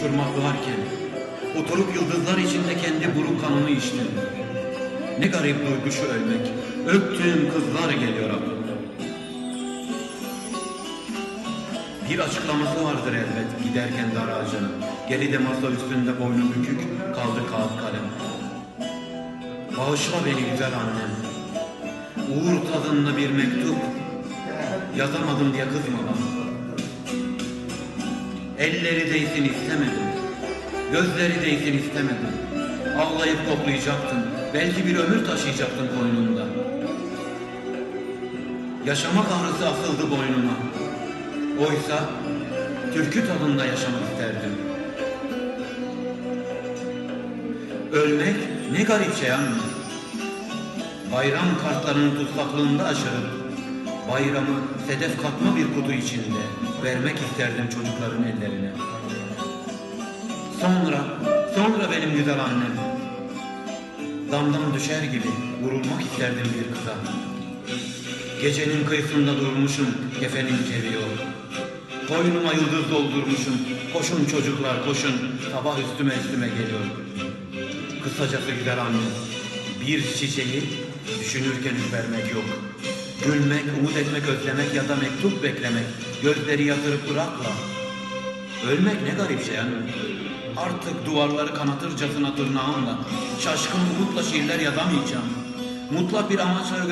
uçurmak varken oturup yıldızlar içinde kendi burun kanını içtim. Ne garip duygu şu ölmek. Öptüğüm kızlar geliyor aklıma. Bir açıklaması vardır elbet giderken dar ağacının. Geride masa üstünde boynu bükük kaldı kağıt kalem. Bağışla beni güzel annem. Uğur tadında bir mektup. Yazamadım diye kızma bana. Elleri değsin istemedim. Gözleri değsin istemedim. Ağlayıp koklayacaktın. Belki bir ömür taşıyacaktın koynunda. Yaşamak ağrısı asıldı boynuma. Oysa türkü tadında yaşamak isterdim. Ölmek ne garip şey anne. Bayram kartlarının tutsaklığında aşırıp bayramı sedef katma bir kutu içinde vermek isterdim çocukların ellerine. Sonra, sonra benim güzel annem. Damdan düşer gibi vurulmak isterdim bir kıza. Gecenin kıyısında durmuşum, kefenim geliyor. Koynuma yıldız doldurmuşum. Koşun çocuklar koşun, sabah üstüme üstüme geliyor. Kısacası güzel anne, bir çiçeği düşünürken vermek yok. Gülmek, umut etmek, özlemek ya da mektup beklemek, gözleri yatırıp bırakla. Ölmek ne garip şey anne. Artık duvarları kanatırcasına tırnağımla, şaşkın umutla şiirler yazamayacağım. Mutlak bir amaçla